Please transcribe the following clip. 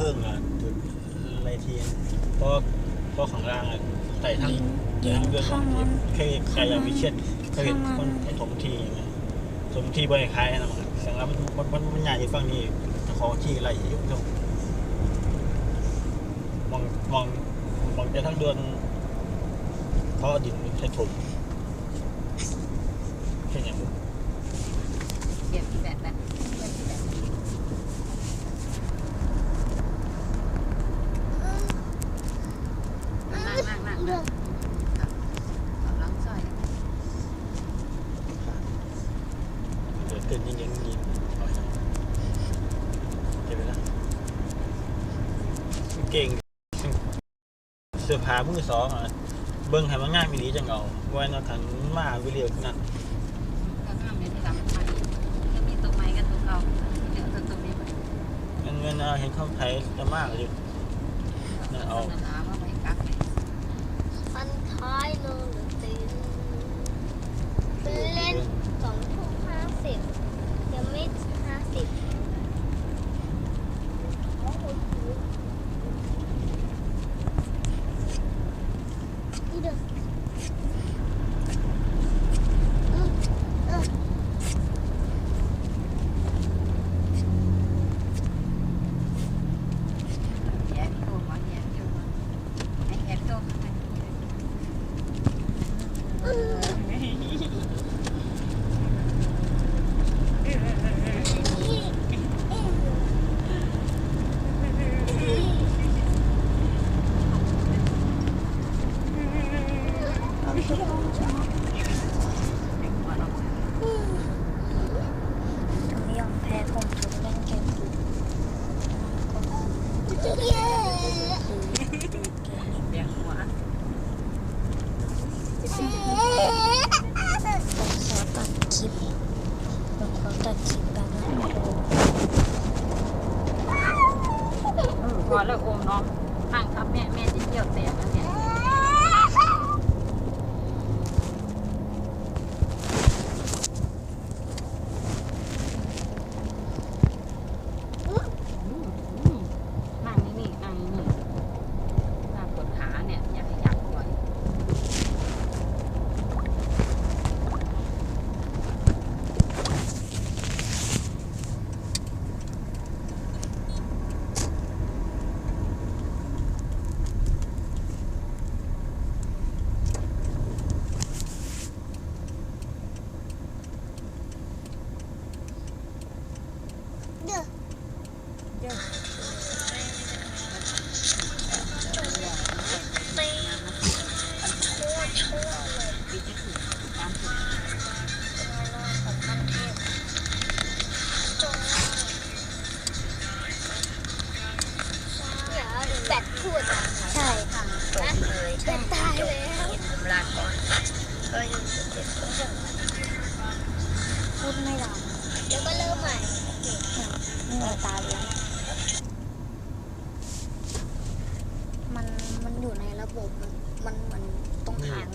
เพิ่งอะจุดไรเทียนเพราะเพราะของล่างอะไต่ทั้งยิงทั้งเรื่องข้างมันเคยใครอยากมีเช่นเคยเห็นข้างคมันนไอ้ถมทีอย่างเงี้ยถมทีบริคล้ายนะมันแสดงว่ามันมันมันมันใหญ่ฝั่งนี้เจ้าของที่ไรอยู่ตรงมองมองมองจะทั้งเดือนเพราะดินใช้ถมแค่อย่างนี้ เปลี่ยนที่แบบแบบเปลี่ยนที่แบบ นั่งนั่งนั่งนั่งเอาล้างซอยเดี๋ยวเกินยิงยิงยิงเก็บไปละเก่งเสื้อผ้ามือสองอะเบิ้งให้มันง่ายมีดีจังเอาไว้เนาะขันมาวิเลียวนั่นก็ห้ามเดินที่หลังมันจะมีตัวไม้กับตัวเก่าเดี๋ยวตัวตัวนี้ไปมันมันเอาเห็นเขาไทยจะมากเลยนั่นเอา เอาน้ำมาไว้กักเลยฟันท้ายโลหรือตีนเล่นสองทุ่มห้าสิบยังไม่ห้าสิบ แยกตัวมาแยกตัวมาให้แยกตัวข้างใน ถึงยอมแพ้ผมถึงเล่นเกมคือ เบี่ยงหัว ผมขอตัดคลิปผมขอตัดคลิปแบบนั้น พอ แล้วโอมน้องตั้งครับแม่แม่ที่เที่ยวเสียงแล้วเนี่ย พูดไม่ดังเดี๋ยวก็เริ่มใหม่นี่ตายแล้วมันมันอยู่ในระบบมันมันเหมือนตรงนี่หาง